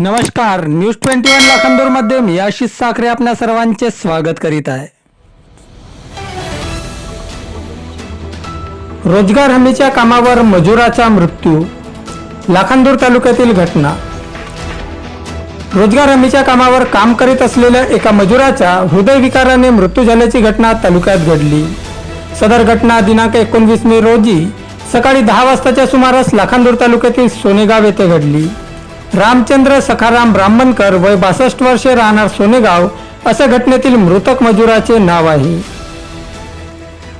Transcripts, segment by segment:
नमस्कार news twenty one लाखांदूरमध्ये मी आशिष साखरे आपल्या सर्वांचे स्वागत करीत आहे. रोजगार हमीच्या कामावर मजुराचा मृत्यू लाखांदूर तालुक्यातील घटना. रोजगार हमीच्या कामावर काम करीत असलेल्या एका मजुराचा हृदयविकाराने मृत्यू झाल्याची घटना तालुक्यात घडली. सदर घटना दिनांक एकोणवीस मे रोजी सकाळी दहा वाजताच्या सुमारास लाखांदूर तालुक्यातील सोनेगाव येथे घडली. रामचंद्र सखाराम ब्राह्मणकर वय बासष्ट वर्षे राहणार सोनेगाव असं घटनेतील मृतक मजुराचे नाव आहे.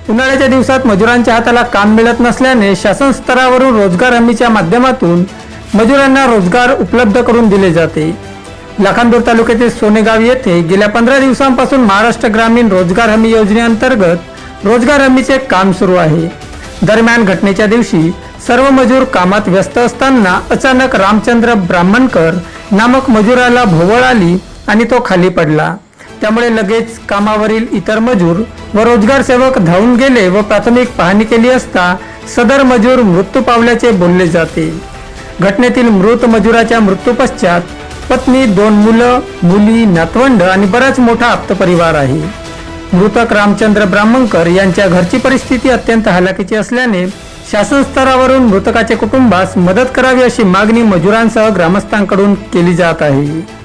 उन्हाळ्याच्या दिवसात मजुरांच्या हाताला काम मिळत नसल्याने शासन स्तरावरून रोजगार हमीच्या माध्यमातून मजुरांना रोजगार उपलब्ध करून दिले जाते. लाखांदूर तालुक्यातील सोनेगाव येथे गेल्या पंधरा दिवसांपासून महाराष्ट्र ग्रामीण रोजगार हमी योजनेअंतर्गत रोजगार हमीचे काम सुरू आहे. दरम्यान घटनेच्या दिवशी सर्व मजूर कामात व्यस्त असताना अचानक रामचंद्र ब्राह्मणकर नामक मजुराला भोवळ आली आणि तो खाली पडला. त्यामुळे लगेच कामावरील इतर मजूर व रोजगार सेवक धावून गेले व प्राथमिक पाहणी केली असता सदर मजूर मृत्यू पावल्याचे बोलले जाते. घटनेतील मृत मजुराच्या मृत्यूपश्चात पत्नी दोन मुलं मुली नातवंड आणि बराच मोठा आप्त परिवार आहे. मृतक रामचंद्र ब्राह्मणकर यांच्या घरची परिस्थिती अत्यंत हलाखीची असल्याने शासन स्तरावरून मृतकाचे कुटुंबास मदत करावी अशी मागणी मजुरांसह ग्रामस्थांकडून केली जात आहे.